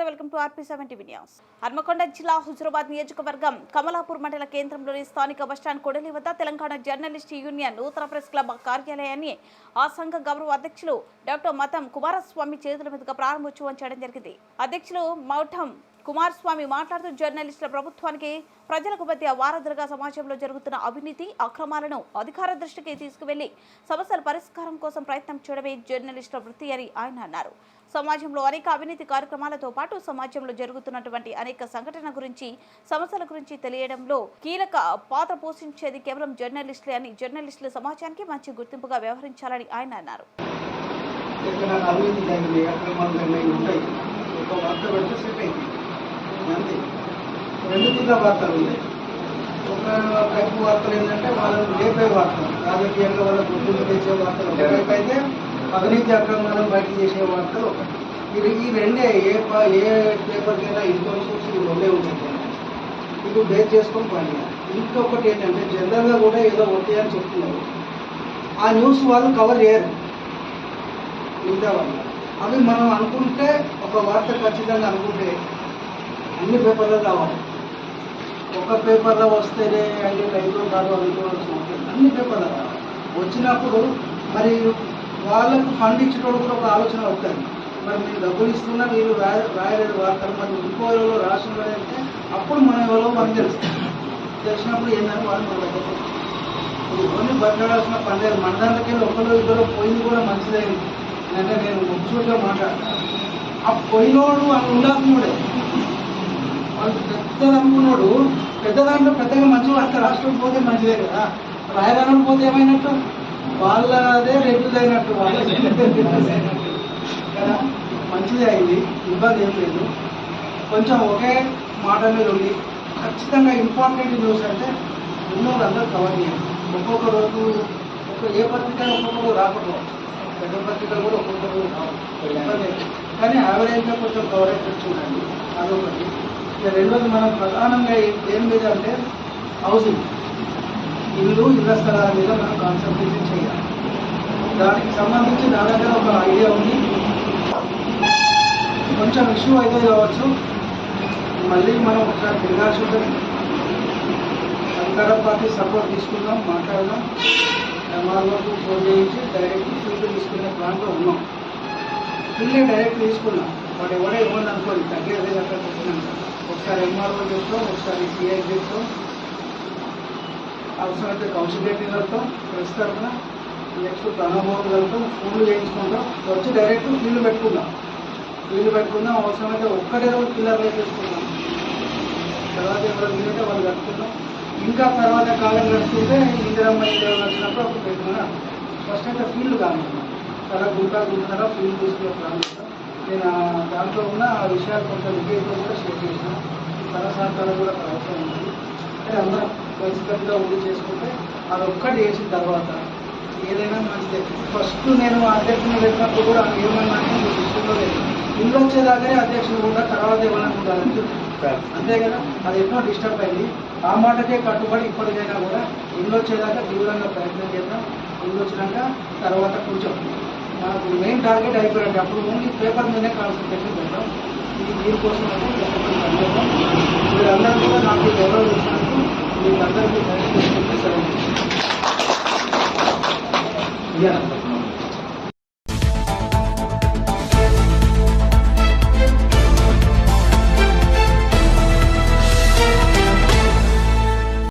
నమస్తే welcome to RP seven news. Hanamkonda జిల్లా హుజురాబాద్ నియోజకవర్గం కమలాపూర్ మండల కేంద్రంలోని స్థానిక బస్టాండ్ కొడలి వద్ద తెలంగాణ జర్నలిస్ట్ యూనియన్ నూతన ప్రెస్ క్లబ్ కార్యాలయాన్ని ఆ సంఘ గౌరవ అధ్యక్షులు డాక్టర్ మతం కుమారస్వామి చేతుల మీదుగా ప్రారంభోత్సవం చేయడం జరిగింది. అధ్యక్షులు మౌఠం కుమారస్వామి మాట్లాడుతూ జర్నలిస్టుల ప్రభుత్వానికి ప్రజలకు మధ్య వారధులుగా సమాజంలో జరుగుతున్న అవినీతి అక్రమాలను అధికార దృష్టికి తీసుకువెళ్ళి సమస్యల పరిష్కారం కోసం ప్రయత్నం చేయడమే జర్నలిస్టుల వృత్తి అని ఆయన అన్నారు. సమాజంలో అనేక అవినీతి కార్యక్రమాలతో పాటు సమాజంలో జరుగుతున్నటువంటి అనేక సంఘటన గురించి సమస్యల గురించి తెలియడంలో కీలక పాత్ర పోషించేది కేవలం జర్నలిస్టులే అని జర్నలిస్టుల సమాజానికి మంచి గుర్తింపుగా వ్యవహరించాలని ఆయన అన్నారు. ఒక వార్త రెండు తీర్ల వార్తలు ఉన్నాయి ఒక టైపు వార్తలు ఏంటంటే వాళ్ళని లేపే వార్తలు రాజకీయంగా వాళ్ళ గుర్తింపు తెచ్చే వార్తలు అవినీతి అక్రమాలను బయట చేసే వార్తలు ఇది ఈ రెండే ఏ ఏ పేపర్కైనా ఇన్ఫర్మేషన్స్ ఇవి రెండే ఉంటాయి. ఇవి బేస్ చేసుకొని పని ఇంకొకటి ఏంటంటే జనరల్గా కూడా ఏదో ఒకటి అని చెప్తున్నారు. ఆ న్యూస్ వాళ్ళు కవర్ చేయరు. మిగతా వాళ్ళు. అవి మనం అనుకుంటే ఒక వార్త ఖచ్చితంగా అనుకుంటే అన్ని పేపర్లో రావాలి. ఒక పేపర్లో వస్తేనే అంటే రైతులు కాదు అనుకోవాల్సిన అవసరం అన్ని పేపర్లో రావాలి. వచ్చినప్పుడు మరి వాళ్ళకు ఫండ్ ఇచ్చేటప్పుడు కూడా ఒక ఆలోచన వస్తుంది. మరి మీరు డబ్బులు ఇస్తున్నా మీరు రాయ రాయలేదు వార్తలు మరి ఇంకో ఎవరో రాష్ట్రంలో అంటే అప్పుడు మన ఎవరో మనకు తెలుస్తుంది తెలిసినప్పుడు ఏంటని వాళ్ళు మన దగ్గర ఇవన్నీ ఇది కొన్ని పని లేదు. మన దాంట్లోకి ఒకరు ఇద్దరు పోయింది కూడా మంచిదేమి అంటే నేను ముచ్చుగా మాట్లాడతాను. ఆ పోయినోడు అని ఉండాల్సినోడే వాళ్ళు పెద్దదనుకున్నాడు పెద్ద దాంట్లో పెద్దగా మంచి వార్త రాష్ట్రం పోతే మంచిదే కదా. రాయడానికి పోతే ఏమైనట్టు? వాళ్ళదే రెడ్లు అయినట్టు వాళ్ళదే కదా? మంచిదే అయింది ఇబ్బంది ఏం లేదు. కొంచెం ఒకే మాట మీద ఉంది ఖచ్చితంగా ఇంపార్టెంట్ న్యూస్ అంటే ఎన్నో అందరూ కవర్ చేయాలి. ఒక్కొక్క రోజు ఒక్క ఏ పత్రిక ఒక్కొక్క రోజు రాకపోవచ్చు. పెద్ద పత్రికలు కూడా ఒక్కొక్క రోజు రావు కానీ యావరేజ్గా కొంచెం కవరేజ్ చూడండి. అదొకటి. ఇక రెండోది మనం ప్రధానంగా ఏం దేని మీద అంటే హౌసింగ్. ఇల్లు ఇళ్ళ స్థలాల మీద మనం కాన్సన్ట్రేషన్ చేయాలి. దానికి సంబంధించి నా దగ్గర ఒక ఐడియా ఉంది. కొంచెం ఇష్యూ అయితే కావచ్చు. మళ్ళీ మనం ఒకసారి తిరగాల్సి ఉంటుంది. అధికార పార్టీ సపోర్ట్ తీసుకుందాం మాట్లాడదాం. ఎంఆర్ఓకు ఫోన్ చేయించి డైరెక్ట్ ఫీల్డ్ తీసుకునే ప్లాన్లో ఉన్నాం. ఫీల్డ్ డైరెక్ట్ తీసుకున్నాం. వాడు ఎవడో ఇవ్వండి అనుకోండి తగ్గేది అక్కడ ఒకసారి ఎంఆర్ఓ చెప్తాం ఒకసారి సిఐ చెప్తాం. అవసరమైతే కౌన్సిలేటర్లతో ప్రెస్ తరఫున నెక్స్ట్ ప్రణభోగులతో ఫోన్లు చేయించుకుంటాం. వచ్చి డైరెక్ట్ ఫీల్డ్ పెట్టుకుందాం. ఫీల్డ్ పెట్టుకుందాం అవసరమైతే ఒక్కడే రోజు పిల్లర్ చేసుకుందాం. తర్వాత ఎవరు మీరైతే వాళ్ళు కట్టుకుందాం ఇంకా తర్వాత కాలం గడుస్తుంటే ఇందిరమ్మ ఇండియా వచ్చినప్పుడు అప్పుడు పెట్టుకున్నా ఫస్ట్ అయితే ఫీల్డ్ కానుకున్నాం చాలా గుంటా గుంటున్నారా ఫీల్డ్ తీసుకునే ప్లాన్ నేను ఆ దాంట్లో ఉన్న ఆ విషయాలు కొంచెం విజయ్తో కూడా షేర్ చేసిన. తన సహకారం కూడా అవసరం ఉంది. అంటే అందరం కలిసికట్టుగా ఉండి చేసుకుంటే అది ఒక్కటి చేసిన తర్వాత ఏదైనా మంచిదే. ఫస్ట్ నేను అధ్యక్షుని పెట్టినప్పుడు కూడా ఏమన్నా ఇష్టంలో లేదు. ఇల్లు వచ్చేదాకా అధ్యక్షుడు కూడా తర్వాత ఏమైనా ఉండాలని చెప్పాను అంతే కదా? అది ఎన్నో డిస్టర్బ్ అయింది. ఆ మాటకే కట్టుబడి ఇప్పటికైనా కూడా ఇల్లు వచ్చేదాకా తీవ్రంగా ప్రయత్నం చేద్దాం. ఇల్లు వచ్చినాక తర్వాత కొంచెం నాకు మెయిన్ టార్గెట్ అయిపోయింది అప్పుడు ఓన్లీ పేపర్ మీదనే కాన్సన్ట్రేషన్ చేద్దాం ఇది దీనికోసం అయితే కష్టపడి మీరందరూ కూడా నాకు గౌరవం Yeah.